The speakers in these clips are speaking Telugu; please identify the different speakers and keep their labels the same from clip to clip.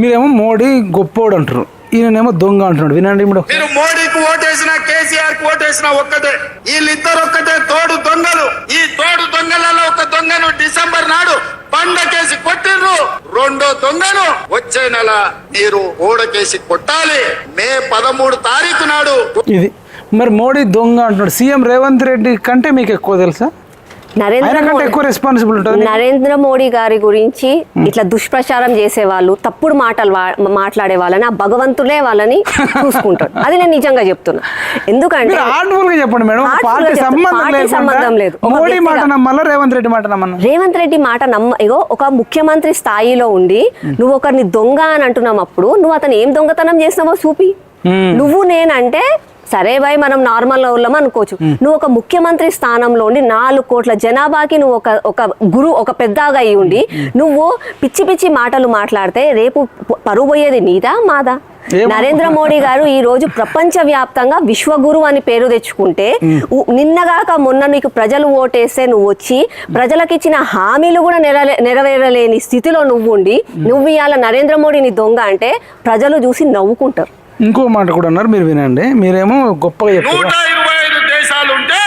Speaker 1: మీరేమో మోడీ గొప్పోడు అంటారు ఈయనేమో దొంగ అంటున్నాడు. వినండి ఇప్పుడు
Speaker 2: మీరు మోడీకి ఓటేసిన కేసీఆర్కి ఓటేసిన ఒక్కటే. వీళ్ళిద్దరు ఒక్కటే తోడు దొంగలు. ఈ తోడు దొంగలలో ఒక దొంగను డిసెంబర్ నాడు పండకేసి కొట్టిర్రు. రెండో దొంగను వచ్చే నెల మీరు ఓడకేసి కొట్టాలి. మే పదమూడు తారీఖు నాడు.
Speaker 1: ఇది మరి మోడీ దొంగ అంటున్నాడు. సీఎం రేవంత్ రెడ్డి కంటే మీకు ఎక్కువ తెలుసా?
Speaker 3: నరేంద్ర మోడీ గారి గురించి ఇట్లా దుష్ప్రచారం చేసే వాళ్ళు తప్పుడు మాటలు మాట్లాడే వాళ్ళని ఆ భగవంతులే వాళ్ళని చూసుకుంటాడు. అది నేను నిజంగా చెప్తున్నా. ఎందుకంటే
Speaker 1: చెప్పండి మేడం. సంబంధం
Speaker 3: లేదు.
Speaker 1: రేవంత్ రెడ్డి మాట
Speaker 3: రేవంత్ రెడ్డి మాట నమ్మ ఇగో ఒక ముఖ్యమంత్రి స్థాయిలో ఉండి నువ్వు ఒకరిని దొంగ అని అంటున్నావు అప్పుడు నువ్వు అతను ఏం దొంగతనం చేసినావో చూపి. నువ్వు నేనంటే సరే బాయ్ మనం నార్మల్ ఉన్నాం అనుకోవచ్చు. నువ్వు ఒక ముఖ్యమంత్రి స్థానంలో ఉండి నాలుగు కోట్ల జనాభాకి నువ్వు ఒక ఒక గురు ఒక పెద్దగా అయి ఉండి నువ్వు పిచ్చి పిచ్చి మాటలు మాట్లాడితే రేపు ప- పరువు పోయేది నీదా మాదా. నరేంద్ర మోడీ గారు ఈ రోజు ప్రపంచ వ్యాప్తంగా విశ్వగురు అని పేరు తెచ్చుకుంటే నిన్నగాక మొన్న నీకు ప్రజలు ఓటేస్తే నువ్వు వచ్చి ప్రజలకు ఇచ్చిన హామీలు కూడా నెరవే నెరవేరలేని స్థితిలో నువ్వు ఉండి నువ్వు ఇవాళ నరేంద్ర మోడీని దొంగ అంటే ప్రజలు చూసి నవ్వుకుంటారు.
Speaker 1: ఇంకో మాట కూడా అన్నారు మీరు వినండి. మీరేమో గొప్పగా
Speaker 2: ఇరవై ఐదు దేశాలుంటే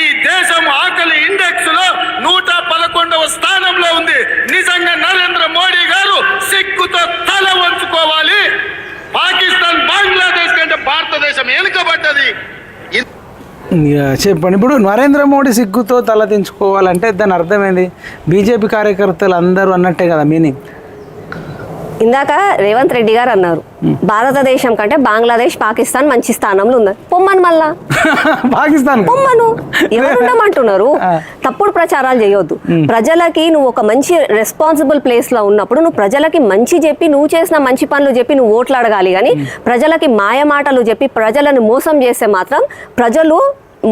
Speaker 2: ఈ దేశం ఆకలి ఇండెక్స్లో నూట పదకొండవ స్థానంలో ఉంది. నిజంగా నరేంద్ర మోడీ గారు సిగ్గుతో తల వంచుకోవాలి. పాకిస్తాన్ బంగ్లాదేశ్ కంటే భారతదేశం వెనుకబడ్డది.
Speaker 1: చెప్పండి. ఇప్పుడు నరేంద్ర మోడీ సిగ్గుతో తల దించుకోవాలంటే దాని అర్థం ఏంది? బీజేపీ కార్యకర్తలు అందరూ అన్నట్టే కదా మీనింగ్.
Speaker 3: ఇందాక రేవంత్ రెడ్డి గారు అన్నారు భారతదేశం కంటే బంగ్లాదేశ్ పాకిస్తాన్ మంచి స్థానంలో ఉంది పొమ్మను మళ్ళా.
Speaker 1: పాకిస్తాన్
Speaker 3: పొమ్మను. ఎవరుండమంటున్నారు. తప్పుడు ప్రచారాలు చేయొద్దు. ప్రజలకి నువ్వు ఒక మంచి రెస్పాన్సిబుల్ ప్లేస్లో ఉన్నప్పుడు నువ్వు ప్రజలకి మంచి చెప్పి నువ్వు చేసిన మంచి పనులు చెప్పి నువ్వు ఓట్లు అడగాలి కానీ ప్రజలకి మాయ మాటలు చెప్పి ప్రజలను మోసం చేస్తే మాత్రం ప్రజలు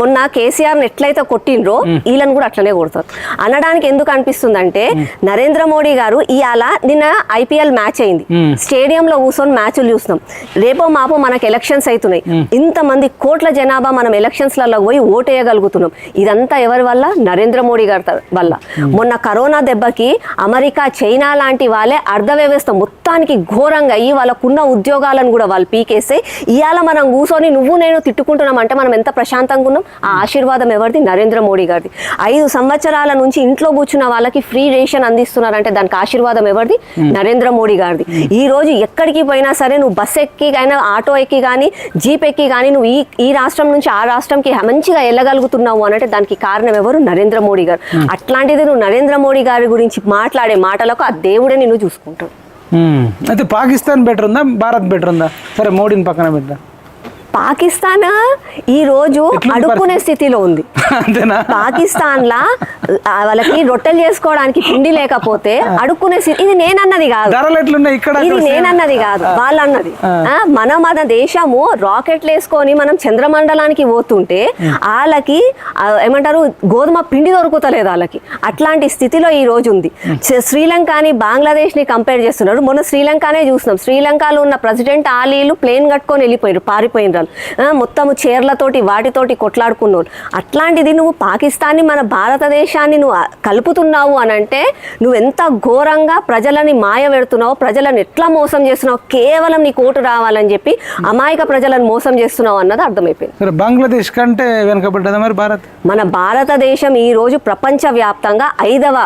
Speaker 3: మొన్న కేసీఆర్ ఎట్లయితే కొట్టిండ్రో వీళ్ళని కూడా అట్లనే కొడతారు. అనడానికి ఎందుకు అనిపిస్తుందంటే నరేంద్ర మోడీ గారు ఇవాళ నిన్న ఐపీఎల్ మ్యాచ్ అయింది. స్టేడియంలో కూర్చొని మ్యాచ్లు చూస్తున్నాం. రేపో మాపో మనకు ఎలక్షన్స్ అవుతున్నాయి. ఇంతమంది కోట్ల జనాభా మనం ఎలక్షన్స్లలో పోయి ఓటేయగలుగుతున్నాం. ఇదంతా ఎవరి వల్ల? నరేంద్ర మోడీ గారి వల్ల. మొన్న కరోనా దెబ్బకి అమెరికా చైనా లాంటి వాళ్ళే అర్ధ వ్యవస్థ మొత్తానికి ఘోరంగా అయ్యి వాళ్ళకున్న ఉద్యోగాలను కూడా వాళ్ళు పీకేస్తే ఇవాళ మనం కూర్చొని నువ్వు నేను తిట్టుకుంటున్నాం అంటే మనం ఎంత ప్రశాంతంగా ఉన్నాం? ఆ ఆశీర్వాదం ఎవరిది? నరేంద్ర మోడీ గారిది. ఐదు సంవత్సరాల నుంచి ఇంట్లో కూర్చున్న వాళ్ళకి ఫ్రీ రేషన్ అందిస్తున్నారంటే దానికి ఆశీర్వాదం ఎవరిది? నరేంద్ర మోడీ గారిది. ఈ రోజు ఎక్కడికి పోయినా సరే నువ్వు బస్ ఎక్కి అయినా ఆటో ఎక్కి కానీ జీప్ ఎక్కి కానీ నువ్వు ఈ ఈ రాష్ట్రం నుంచి ఆ రాష్ట్రంకి మంచిగా వెళ్ళగలుగుతున్నావు అనంటే దానికి కారణం ఎవరు? నరేంద్ర మోడీ గారు. అట్లాంటిది నువ్వు నరేంద్ర మోడీ గారి గురించి మాట్లాడే మాటలకు ఆ దేవుడే నిన్ను చూసుకుంటాడు.
Speaker 1: అయితే పాకిస్తాన్ బెటర్ ఉందా? భారత్ బెటర్ ఉందా? సరే మోడీని పక్కన పెడతా
Speaker 3: పాకిస్తాన్? ఈ రోజు అడుక్కునే? స్థితిలో ఉంది. పాకిస్తాన్ లా వాళ్ళకి రొట్టెలు చేసుకోవడానికి పిండి లేకపోతే అడుక్కునే స్థితి ఇది నేనన్నది కాదు. ఇది నేనన్నది కాదు. వాళ్ళన్నది. మన మన దేశము రాకెట్లు వేసుకొని మనం చంద్రమండలానికి పోతుంటే వాళ్ళకి ఏమంటారు గోధుమ పిండి దొరుకుతలేదు వాళ్ళకి. అట్లాంటి స్థితిలో ఈ రోజు ఉంది. శ్రీలంకని బంగ్లాదేశ్ని కంపేర్ చేస్తున్నారు. మొన్న శ్రీలంకనే చూస్తున్నాం శ్రీలంకలో ఉన్న ప్రెసిడెంట్ ఆలీలు ప్లేన్ కట్టుకొని వెళ్ళిపోయారు. పారిపోయిన మొత్తం చీరలతోటి వాటితోటి కొట్లాడుకున్నారు అట్లాంటిది నువ్వు పాకిస్తాన్ని మన భారతదేశాన్ని నువ్వు కలుపుతున్నావు అని అంటే నువ్వు ఎంత ఘోరంగా ప్రజలని మాయ పెడుతున్నావు ప్రజలను ఎట్లా మోసం చేస్తున్నావు కేవలం నీ కోటు రావాలని చెప్పి అమాయక ప్రజలను మోసం చేస్తున్నావు అన్నది అర్థమైపోయింది.
Speaker 1: బంగ్లాదేశ్ కంటే వెనకబడ్డదా మరి భారత్?
Speaker 3: మన భారతదేశం ఈ రోజు ప్రపంచ వ్యాప్తంగా ఐదవ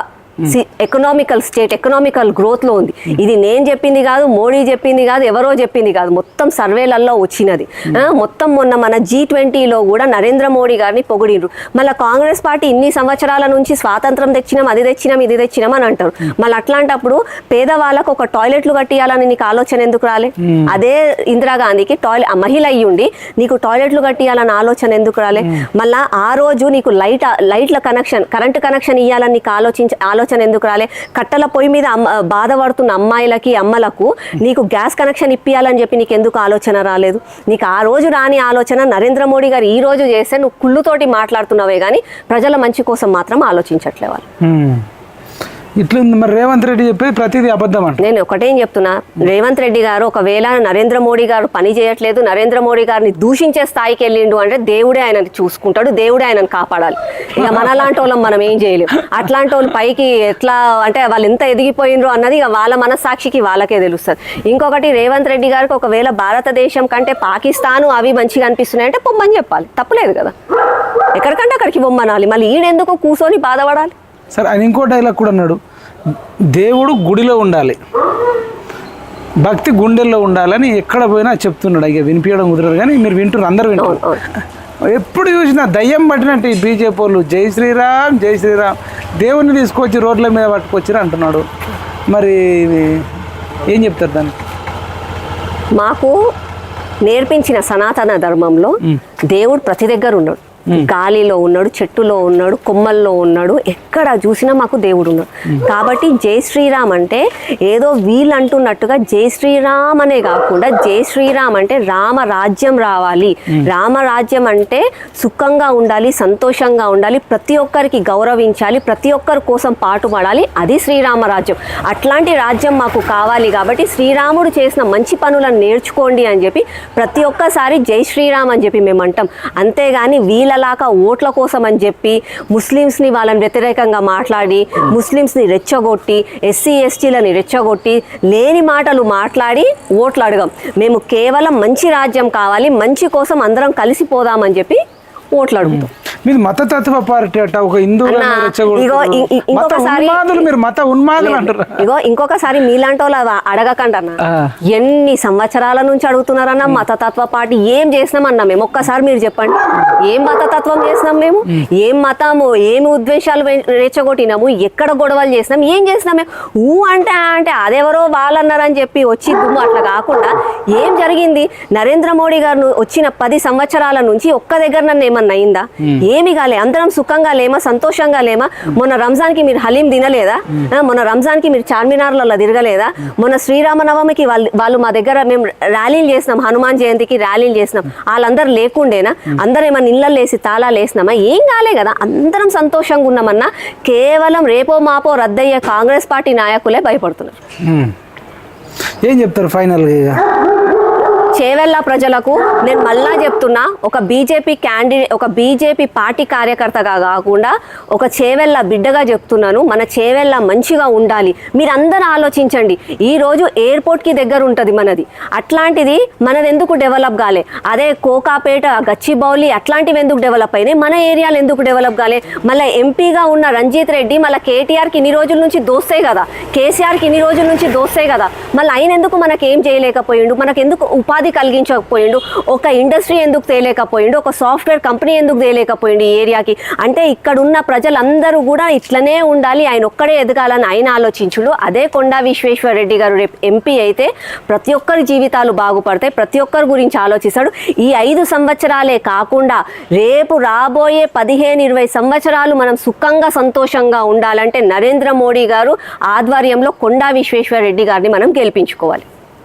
Speaker 3: ఎకనామికల్ స్టేట్ ఎకనామికల్ గ్రోత్లో ఉంది. ఇది నేను చెప్పింది కాదు మోడీ చెప్పింది కాదు ఎవరో చెప్పింది కాదు. మొత్తం సర్వేలలో వచ్చినది. ఆ, మొత్తం మొన్న మన జీ ట్వంటీలో కూడా నరేంద్ర మోడీ గారిని పొగిడిండ్రు మళ్ళీ కాంగ్రెస్ పార్టీ ఇన్ని సంవత్సరాల నుంచి స్వాతంత్రం తెచ్చినాం అది తెచ్చినాం ఇది తెచ్చినాం అని అంటారు. మళ్ళీ అట్లాంటప్పుడు పేదవాళ్ళకు ఒక టాయిలెట్లు కట్టియాలని నీకు ఆలోచన ఎందుకు రాలే? అదే ఇందిరాగాంధీకి టాయిలెట్ మహిళ అయ్యి ఉండి నీకు టాయిలెట్లు కట్టియాలని ఆలోచన ఎందుకు రాలే? మళ్ళా ఆ రోజు నీకు లైట్ లైట్ల కనెక్షన్ కరెంట్ కనెక్షన్ ఇవ్వాలని నీకు ఆలోచించ ఆలోచన ఆలోచన ఎందుకు రాలే? కట్టెల పొయ్యి మీద బాధపడుతున్న అమ్మాయిలకి అమ్మలకు నీకు గ్యాస్ కనెక్షన్ ఇప్పియాలని చెప్పి నీకు ఎందుకు ఆలోచన రాలేదు? నీకు ఆ రోజు రాని ఆలోచన నరేంద్ర మోడీ గారు ఈ రోజు చేస్తే నువ్వు కుళ్ళుతోటి మాట్లాడుతున్నావే కానీ ప్రజల మంచి కోసం మాత్రం ఆలోచించట్లే వాళ్ళు.
Speaker 1: మ్మ్. ఇట్లుంది మరి రేవంత్ రెడ్డి చెప్పేది ప్రతిదీ అబద్ధం అంట.
Speaker 3: నేను ఒకటేం చెప్తున్నా. రేవంత్ రెడ్డి గారు ఒకవేళ నరేంద్ర మోడీ గారు పని చేయట్లేదు నరేంద్ర మోడీ గారిని దూషించే స్థాయికి వెళ్ళిండు అంటే దేవుడే ఆయనని చూసుకుంటాడు దేవుడే ఆయనను కాపాడాలి. ఇక మనలాంటి వాళ్ళం మనం ఏం చేయలేం. అట్లాంటి వాళ్ళు పైకి ఎట్లా అంటే వాళ్ళు ఎంత ఎదిగిపోయినరు అన్నది ఇక వాళ్ళ మనస్సాక్షికి వాళ్ళకే తెలుస్తుంది. ఇంకొకటి రేవంత్ రెడ్డి గారికి ఒకవేళ భారతదేశం కంటే పాకిస్తాను అవి మంచిగా అనిపిస్తున్నాయి అంటే పొమ్మని చెప్పాలి. తప్పలేదు కదా. ఎక్కడికంటే అక్కడికి పొమ్మనాలి. మళ్ళీ ఈయనెందుకు కూర్చొని బాధపడాలి?
Speaker 1: సరే ఆయన ఇంకో డైలాగ్ కూడా అన్నాడు. దేవుడు గుడిలో ఉండాలి. భక్తి గుండెల్లో ఉండాలని ఎక్కడ పోయినా చెప్తున్నాడు. ఇక వినిపించడం కుదరదు కానీ మీరు వింటున్నారు అందరు వింటారు ఎప్పుడు చూసినా దయ్యం పట్టినట్టు ఈ బీజేపీ వాళ్ళు జై శ్రీరామ్ జై శ్రీరామ్. దేవుణ్ణి తీసుకొచ్చి రోడ్ల మీద పట్టుకొచ్చిరు అంటున్నాడు. మరి ఏం చెప్తారు దానికి
Speaker 3: మాకు నేర్పించిన సనాతన ధర్మంలో దేవుడు ప్రతి దగ్గర ఉన్నాడు. గాలిలో ఉన్నాడు చెట్టులో ఉన్నాడు కొమ్మల్లో ఉన్నాడు ఎక్కడ చూసినా మాకు దేవుడు ఉన్నాడు. కాబట్టి జై శ్రీరామ్ అంటే ఏదో వీళ్ళు అంటున్నట్టుగా జై శ్రీరామ్ అనే కాకుండా జై శ్రీరామ్ అంటే రామ రాజ్యం రావాలి. రామ రాజ్యం అంటే సుఖంగా ఉండాలి సంతోషంగా ఉండాలి ప్రతి ఒక్కరికి గౌరవించాలి ప్రతి ఒక్కరి కోసం పాటుపడాలి. అది శ్రీరామ రాజ్యం. అట్లాంటి రాజ్యం మాకు కావాలి కాబట్టి శ్రీరాముడు చేసిన మంచి పనులను నేర్చుకోండి అని చెప్పి ప్రతి ఒక్కసారి జై శ్రీరామ్ అని చెప్పి మేము అంటాం. అంతేగాని వీళ్ళలాగా ఓట్ల కోసం అని చెప్పి ముస్లిమ్స్ని వాళ్ళని వ్యతిరేకంగా మాట్లాడి ముస్లిమ్స్ని రెచ్చగొట్టి ఎస్సీ ఎస్టీలని రెచ్చగొట్టి లేని మాటలు మాట్లాడి ఓట్లు అడగం. మేము కేవలం మంచి రాజ్యం కావాలి మంచి కోసం అందరం కలిసిపోదామని చెప్పి ఓట్లు అడుగుతాం.
Speaker 1: మీరు మతతత్వ పార్టీ అట్ట ఒక ఉన్మాదులు మీరు మత ఉన్మాదులు
Speaker 3: లేదు.
Speaker 1: అంటారు
Speaker 3: ఇగో ఇంకొకసారి మీలాంటి వాళ్ళు అడగకండి అన్న. ఎన్ని సంవత్సరాల నుంచి అడుగుతున్నారన్న మతతత్వ పార్టీ ఏం చేసినామన్నా మేము? ఒక్కసారి మీరు చెప్పండి. ఏం మతతత్వం చేసినాం మేము? ఏం మతము ఏమి ఉద్వేషాలు రెచ్చగొట్టినాము? ఎక్కడ గొడవలు చేసినాం? ఏం చేసినాం మేము? ఊ అంటే అంటే అదెవరో వాళ్ళన్నారని చెప్పి వచ్చి దుమ్ము అట్లా కాకుండా ఏం జరిగింది? నరేంద్ర మోడీ గారు వచ్చిన పది సంవత్సరాల నుంచి ఒక్క దగ్గర నన్ను ఏమన్నా అయిందా? ఏమి కాలే. అందరం సుఖంగా లేమా సంతోషంగా లేమా? మొన్న రంజాన్కి మీరు హలీం తినలేదా? మొన్న రంజాన్కి మీరు చార్మినార్లలో తిరగలేదా? మొన్న శ్రీరామనవమికి వాళ్ళు వాళ్ళు మా దగ్గర మేము ర్యాలీలు చేసినాం హనుమాన్ జయంతికి ర్యాలీలు చేసినాం. వాళ్ళందరూ లేకుండేనా? అందరూ ఏమన్నా ఇళ్ళల్లో వేసి తాళాలు వేసినామా? ఏం కాలే కదా. అందరం సంతోషంగా ఉన్నామన్నా కేవలం రేపో మాపో రద్దయ్యే కాంగ్రెస్ పార్టీ నాయకులే భయపడుతున్నారు.
Speaker 1: ఏం చెప్తారు ఫైనల్గా
Speaker 3: చేవెళ్ళ ప్రజలకు నేను మళ్ళా చెప్తున్నా ఒక బీజేపీ క్యాండిడేట్ ఒక బీజేపీ పార్టీ కార్యకర్తగా కాకుండా ఒక చేవెళ్ళ బిడ్డగా చెప్తున్నాను. మన చేవెళ్ళ మంచిగా ఉండాలి. మీరందరూ ఆలోచించండి. ఈ రోజు ఎయిర్పోర్ట్కి దగ్గర ఉంటుంది మనది. అట్లాంటిది మనది ఎందుకు డెవలప్ కాలే? అదే కోకాపేట గచ్చిబౌలి అట్లాంటివి ఎందుకు డెవలప్ అయినాయి? మన ఏరియాలు ఎందుకు డెవలప్ కాలే? మళ్ళీ ఎంపీగా ఉన్న రంజిత్ రెడ్డి మళ్ళీ కేటీఆర్కి ఇన్ని రోజుల నుంచి దోస్తే కదా. కేసీఆర్కి ఇన్ని రోజుల నుంచి దోస్తే కదా. మళ్ళీ ఆయన ఎందుకు మనకేం చేయలేకపోయిండు? మనకు ఎందుకు ఉపాధి కలిగించకపోయిండు ఒక ఇండస్ట్రీ ఎందుకు తేలేకపోయిండు ఒక సాఫ్ట్వేర్ కంపెనీ ఎందుకు తేలేకపోయిండు ఈ ఏరియాకి? అంటే ఇక్కడున్న ప్రజలందరూ కూడా ఇట్లనే ఉండాలి ఆయన ఒక్కడే ఎదగాలని ఆయన ఆలోచించుడు. అదే కొండా విశ్వేశ్వరరెడ్డి గారు రేపు ఎంపీ అయితే ప్రతి ఒక్కరి జీవితాలు బాగుపడతాయి ప్రతి ఒక్కరి గురించి ఆలోచిస్తాడు. ఈ ఐదు సంవత్సరాలే కాకుండా రేపు రాబోయే పదిహేను ఇరవై సంవత్సరాలు మనం సుఖంగా సంతోషంగా ఉండాలంటే నరేంద్ర మోడీ గారు ఆధ్వర్యంలో కొండా విశ్వేశ్వరరెడ్డి గారిని మనం గెలిపించుకోవాలి.